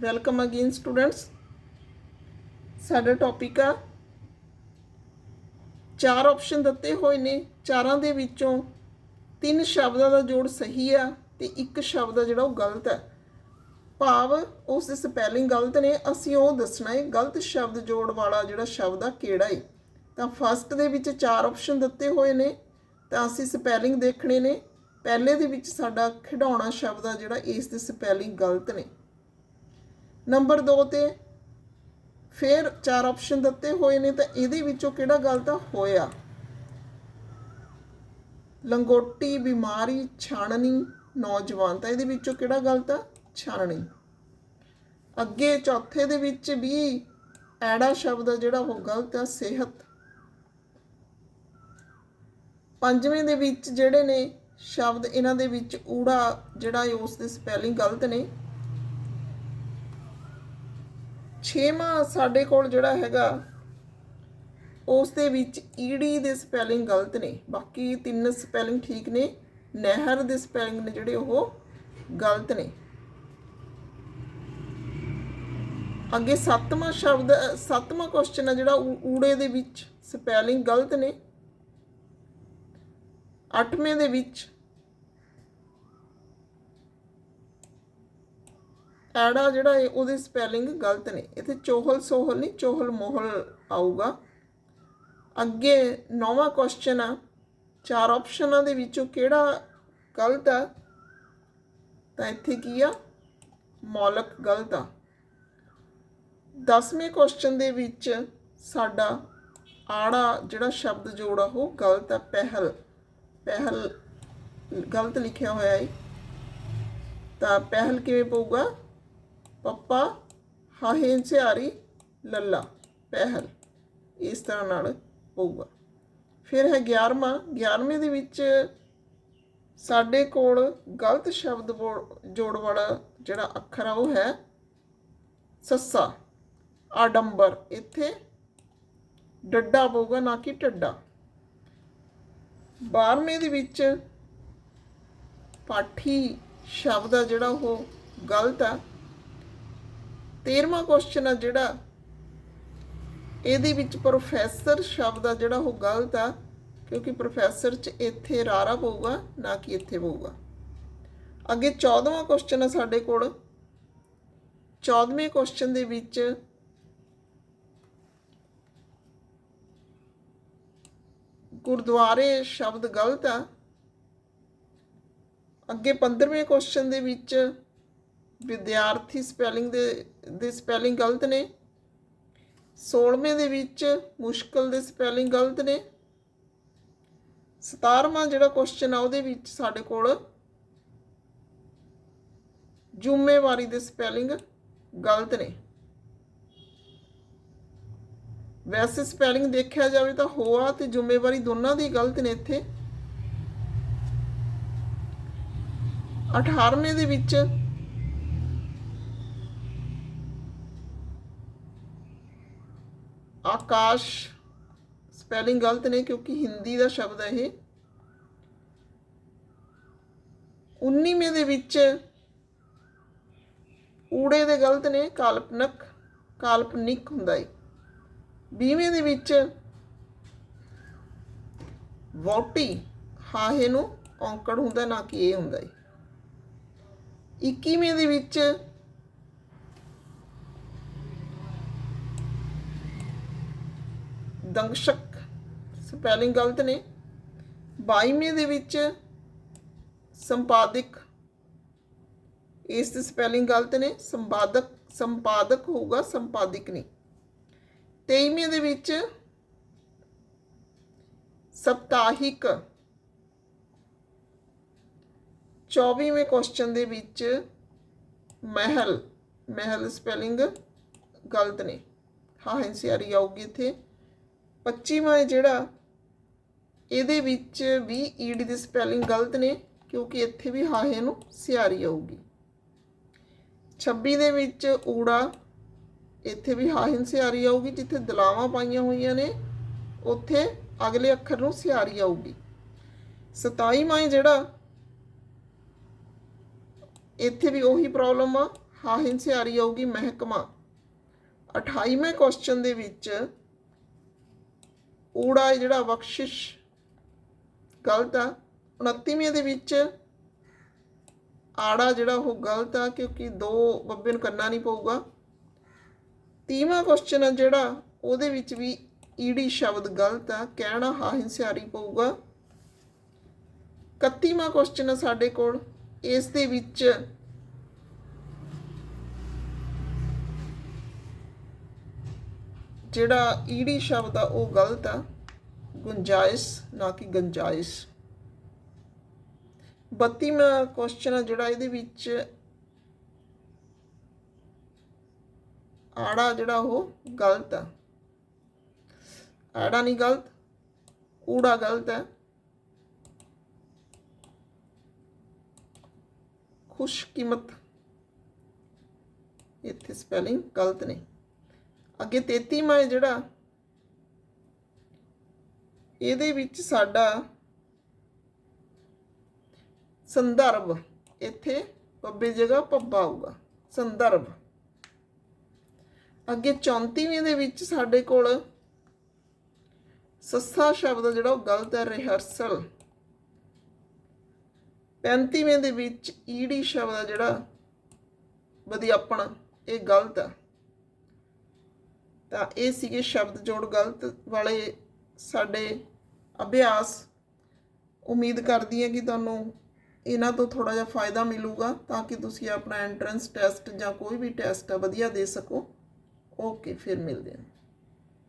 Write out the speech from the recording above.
Welcome again students ਸਾਡਾ topic ਆ ਚਾਰ ਆਪਸ਼ਨ ਦਿੱਤੇ ਹੋਏ ਨੇ। ਚਾਰਾਂ ਦੇ ਵਿੱਚੋਂ ਤਿੰਨ ਸ਼ਬਦਾਂ ਦਾ ਜੋੜ ਸਹੀ ਆ ਤੇ ਇੱਕ ਸ਼ਬਦ ਆ ਜਿਹੜਾ ਉਹ ਗਲਤ ਹੈ ਭਾਵ ਉਸ ਦੇ ਸਪੈਲਿੰਗ ਗਲਤ ਨੇ, ਅਸੀਂ ਉਹ ਦੱਸਣਾ ਹੈ ਗਲਤ ਸ਼ਬਦ ਜੋੜ ਵਾਲਾ ਜਿਹੜਾ ਸ਼ਬਦ ਆ ਕਿਹੜਾ ਹੈ ਤਾਂ ਫਸਟ ਦੇ ਵਿੱਚ ਚਾਰ ਆਪਸ਼ਨ ਦਿੱਤੇ ਹੋਏ ਨੇ, ਤਾਂ ਅਸੀਂ ਸਪੈਲਿੰਗ ਦੇਖਣੇ ਨੇ। ਪਹਿਲੇ ਦੇ ਵਿੱਚ ਸਾਡਾ ਖਿਡੌਣਾ ਸ਼ਬਦ ਆ ਜਿਹੜਾ, ਇਸ ਦੇ ਸਪੈਲਿੰਗ ਗਲਤ ਨੇ। ਨੰਬਰ 2 ਤੇ ਫਿਰ ਚਾਰ ਆਪਸ਼ਨ ਦਿੱਤੇ ਹੋਏ ਨੇ ਤਾਂ ਇਹਦੇ ਵਿੱਚੋਂ ਕਿਹੜਾ ਗਲਤ ਹੋਇਆ? ਲੰਗੋਟੀ, ਬਿਮਾਰੀ ਛਾਣਨੀ ਨੌਜਵਾਨ, ਤਾਂ ਇਹਦੇ ਵਿੱਚੋਂ ਕਿਹੜਾ ਗਲਤ ਆ ਛਾਣਨੀ ਅੱਗੇ ਚੌਥੇ ਦੇ ਵਿੱਚ ਵੀ ਐੜਾ ਸ਼ਬਦ ਆ ਜਿਹੜਾ ਉਹ ਗਲਤ ਆ, ਸਿਹਤ। ਪੰਜਵੇਂ ਦੇ ਵਿੱਚ ਜਿਹੜੇ ਨੇ ਸ਼ਬਦ, ਇਹਨਾਂ ਦੇ ਵਿੱਚ ਊੜਾ ਜਿਹੜਾ ਹੈ ਉਸ ਦੀ ਸਪੈਲਿੰਗ ਗਲਤ ਨੇ। ਛੇਵਾਂ ਸਾਡੇ ਕੋਲ ਜਿਹੜਾ ਹੈਗਾ ਉਸ ਦੇ ਵਿੱਚ ਈੜੀ ਦੇ ਸਪੈਲਿੰਗ ਗਲਤ ਨੇ। ਬਾਕੀ ਤਿੰਨ ਸਪੈਲਿੰਗ ਠੀਕ ਨੇ, ਨਹਿਰ ਦੇ ਸਪੈਲਿੰਗ ਨੇ ਜਿਹੜੇ ਉਹ ਗਲਤ ਨੇ। ਅੱਗੇ ਸੱਤਵਾਂ ਸ਼ਬਦ, ਸੱਤਵਾਂ ਕੁਐਸਚਨ ਹੈ ਜਿਹੜਾ ਊ- ਊੜੇ ਦੇ ਵਿੱਚ ਸਪੈਲਿੰਗ ਗਲਤ ਨੇ। ਅੱਠਵੇਂ ਦੇ ਵਿੱਚ ਐੜਾ ਜਿਹੜਾ ਹੈ ਉਹਦੇ ਸਪੈਲਿੰਗ ਗਲਤ ਨੇ। ਇੱਥੇ ਚੋਹਲ ਸੋਹਲ ਨਹੀਂ, ਚੋਹਲ ਮੋਹਲ ਆਊਗਾ। ਅੱਗੇ ਨੌਵਾਂ ਕੁਐਸਚਨ ਆ। ਚਾਰ ਆਪਸ਼ਨਾਂ ਦੇ ਵਿੱਚੋਂ ਕਿਹੜਾ ਗਲਤ ਆ? ਤਾਂ ਇੱਥੇ ਕੀ ਆ? ਮੌਲਕ ਗਲਤ ਆ। ਦਸਵੇਂ ਕੁਐਸਚਨ ਦੇ ਵਿੱਚ ਸਾਡਾ ਆੜਾ ਜਿਹੜਾ ਸ਼ਬਦ ਜੋੜਾ ਉਹ ਗਲਤ ਆ, ਪਹਿਲ। ਪਹਿਲ ਗਲਤ ਲਿਖਿਆ ਹੋਇਆ ਹੈ ਤਾਂ ਪਹਿਲ ਕਿਵੇਂ ਪਊਗਾ? ਪੱਪਾ, ਹਾਹੇ ਸਿਆਰੀ ਲੱਲਾ, ਪਹਿਲ। ਇਸ ਤਰ੍ਹਾਂ ਨਾਲ ਪਊਗਾ। ਫਿਰ ਹੈ 11ਵਾਂ 11ਵੇਂ ਦੇ ਵਿੱਚ ਸਾਡੇ ਕੋਲ ਗਲਤ ਸ਼ਬਦ ਬੋ- ਜੋੜ ਵਾਲਾ ਜਿਹੜਾ ਅੱਖਰ ਆ, ਉਹ ਹੈ ਸੱਸਾ, ਆਡੰਬਰ। ਇੱਥੇ ਡੱਡਾ ਪਊਗਾ, ਨਾ ਕਿ ਟੱਡਾ 12ਵੇਂ ਦੇ ਵਿੱਚ ਪਾਠੀ ਸ਼ਬਦ ਆ ਜਿਹੜਾ, ਉਹ ਗਲਤ ਆ। 13ਵਾਂ ਕੁਐਸਚਨ ਆ ਜਿਹੜਾ। ਇਹਦੇ ਵਿੱਚ ਪ੍ਰੋਫੈਸਰ ਸ਼ਬਦ ਆ ਜਿਹੜਾ ਉਹ ਗਲਤ ਆ, ਕਿਉਂਕਿ ਪ੍ਰੋਫੈਸਰ ਚ ਇੱਥੇ ਰਾਰਾ ਪਊਗਾ, ਨਾ ਕਿ ਇੱਥੇ ਪਊਗਾ। ਅੱਗੇ 14ਵਾਂ ਕੁਐਸਚਨ ਆ ਸਾਡੇ ਕੋਲ। 14ਵੇਂ ਕੁਐਸਚਨ ਦੇ ਵਿੱਚ ਗੁਰਦੁਆਰੇ ਸ਼ਬਦ ਗਲਤ ਆ। ਅੱਗੇ 15ਵੇਂ ਕੁਐਸਚਨ ਦੇ ਵਿੱਚ ਵਿਦਿਆਰਥੀ ਸਪੈਲਿੰਗ ਦੇ ਦੇ ਸਪੈਲਿੰਗ ਗਲਤ ਨੇ। 16ਵੇਂ ਦੇ ਵਿੱਚ ਮੁਸ਼ਕਲ ਦੇ ਸਪੈਲਿੰਗ ਗਲਤ ਨੇ। 17ਵਾਂ ਜਿਹੜਾ ਕੁਐਸਚਨ ਆ ਉਹਦੇ ਵਿੱਚ ਸਾਡੇ ਕੋਲ ਜ਼ਿੰਮੇਵਾਰੀ ਦੇ ਸਪੈਲਿੰਗ ਗਲਤ ਨੇ। ਵੈਸੇ ਸਪੈਲਿੰਗ ਦੇਖਿਆ ਜਾਵੇ ਤਾਂ ਹੋਆ ਤੇ ਜ਼ਿੰਮੇਵਾਰੀ ਦੋਨਾਂ ਦੀ ਗਲਤ ਨੇ ਇੱਥੇ। 18ਵੇਂ ਦੇ ਵਿੱਚ ਆਕਾਸ਼ ਸਪੈਲਿੰਗ ਗਲਤ ਨੇ ਕਿਉਂਕਿ ਹਿੰਦੀ ਦਾ ਸ਼ਬਦ ਹੈ ਇਹ। 19ਵੇਂ ਦੇ ਵਿੱਚ ਊੜੇ ਦੇ ਗਲਤ ਨੇ, ਕਾਲਪਨਿਕ ਕਾਲਪਨਿਕ ਹੁੰਦਾ ਹੈ 20ਵੇਂ ਦੇ ਵਿੱਚ ਵੋਟੀ ਹਾਹੇ ਨੂੰ ਔਂਕੜ ਹੁੰਦਾ ਨਾ ਕਿ ਇਹ ਹੁੰਦਾ ਹੈ 21ਵੇਂ ਦੇ ਵਿੱਚ ਦੰਸ਼ਕ ਸਪੈਲਿੰਗ ਗਲਤ ਨੇ। 22ਵੇਂ ਦੇ ਵਿੱਚ ਸੰਪਾਦਕ। ਇਸ ਦੀ ਸਪੈਲਿੰਗ ਗਲਤ ਨੇ। ਸੰਪਾਦਕ ਸੰਪਾਦਕ ਹੋਊਗਾ, ਸੰਪਾਦਕ ਨਹੀਂ। 23ਵੇਂ ਦੇ ਵਿੱਚ ਸਪਤਾਹਿਕ। 24ਵੇਂ ਕੁਐਸਚਨ ਦੇ ਵਿੱਚ ਮਹਿਲ। ਮਹਿਲ ਸਪੈਲਿੰਗ ਗਲਤ ਨੇ। ਹਾਂ ਹੈਂਸੀਆਰੀ ਆਊਗੀ ਇੱਥੇ। 25ਵਾਂ ਹੈ ਜਿਹੜਾ, ਇਹਦੇ ਵਿੱਚ ਵੀ ਈਡੀ ਦੀ ਸਪੈਲਿੰਗ ਗਲਤ ਨੇ, ਕਿਉਂਕਿ ਇੱਥੇ ਵੀ ਹਾਹੇ ਨੂੰ ਸਿਆਰੀ ਆਊਗੀ। 26 ਦੇ ਵਿੱਚ ਊੜਾ, ਇੱਥੇ ਵੀ ਹਾਹਿਨ ਸਿਆਰੀ ਆਊਗੀ, ਜਿੱਥੇ ਦਲਾਵਾਂ ਪਾਈਆਂ ਹੋਈਆਂ ਨੇ, ਉੱਥੇ ਅਗਲੇ ਅੱਖਰ ਨੂੰ ਸਿਆਰੀ ਆਊਗੀ। 27ਵਾਂ ਹੈ ਜਿਹੜਾ, ਇੱਥੇ ਵੀ ਉਹੀ ਪ੍ਰੋਬਲਮ ਆ ਹਾਂ ਸਿਆਰੀ ਆਊਗੀ ਮਹਿਕਮਾ। 28ਵੇਂ ਕੁਐਸਚਨ ਦੇ ਵਿੱਚ ਊੜਾ ਹੈ ਜਿਹੜਾ ਬਖਸ਼ਿਸ਼ ਗਲਤ ਆ। 29ਵੇਂ ਦੇ ਵਿੱਚ ਆੜਾ ਜਿਹੜਾ ਉਹ ਗਲਤ ਆ ਕਿਉਂਕਿ ਦੋ ਬੱਬੇ ਨੂੰ ਕਰਨਾ ਨਹੀਂ ਪਊਗਾ। 30ਵਾਂ ਕੁਐਸਚਨ ਆ ਜਿਹੜਾ ਉਹਦੇ ਵਿੱਚ ਵੀ ਈੜੀ ਸ਼ਬਦ ਗਲਤ ਆ, ਕਹਿਣਾ ਹਾ ਹਿੰਸਿਆਰੀ ਪਊਗਾ। 31ਵਾਂ ਕੁਐਸਚਨ ਆ ਸਾਡੇ ਕੋਲ। ਇਸ ਦੇ ਵਿੱਚ ਜਿਹੜਾ ਈੜੀ ਸ਼ਬਦ ਆ, ਉਹ ਗਲਤ ਆ। ਗੁੰਜਾਇਸ਼, ਨਾ ਕਿ ਗੰਜਾਇਸ਼। 32ਵਾਂ ਕੁਐਸਚਨ ਆ ਜਿਹੜਾ ਇਹਦੇ ਵਿੱਚ ਆੜਾ ਜਿਹੜਾ ਉਹ ਗਲਤ ਆ। ਆੜਾ ਨਹੀਂ ਗਲਤ, ਊੜਾ ਗਲਤ ਹੈ ਖੁਸ਼ਕੀਮਤ। ਇੱਥੇ ਸਪੈਲਿੰਗ ਗਲਤ ਨਹੀਂ ਅੱਗੇ 33ਵਾਂ ਜਿਹੜਾ, ਇਹਦੇ ਵਿੱਚ ਸਾਡਾ ਸੰਦਰਭ ਇੱਥੇ ਪੱਬੇ ਜਗ੍ਹਾ ਪੱਬਾ ਆਊਗਾ, ਸੰਦਰਭ। ਅੱਗੇ 34ਵੇਂ ਦੇ ਵਿੱਚ ਸਾਡੇ ਕੋਲ ਸੱਸਾ ਸ਼ਬਦ ਜਿਹੜਾ ਉਹ ਗਲਤ ਹੈ ਰਿਹਰਸਲ 35ਵੇਂ ਦੇ ਵਿੱਚ ਈੜੀ ਸ਼ਬਦ ਆ ਜਿਹੜਾ ਵਿਦਿਆਪਣ ਇਹ ਗਲਤ ਹੈ ਤਾਂ ਇਹ ਸੀਗੇ ਸ਼ਬਦ ਜੋੜ ਗਲਤ ਵਾਲੇ ਸਾਡੇ ਅਭਿਆਸ। ਉਮੀਦ ਕਰਦੀ ਹਾਂ ਕਿ ਤੁਹਾਨੂੰ ਇਹਨਾਂ ਤੋਂ ਥੋੜਾ ਜਿਹਾ ਫਾਇਦਾ ਮਿਲੂਗਾ ਤਾਂ ਕਿ ਤੁਸੀਂ ਆਪਣਾ ਐਂਟਰੈਂਸ ਟੈਸਟ ਜਾਂ ਕੋਈ ਵੀ ਟੈਸਟ ਆ, ਵਧੀਆ ਦੇ ਸਕੋ। ਓਕੇ ਫਿਰ ਮਿਲਦੇ ਹਾਂ।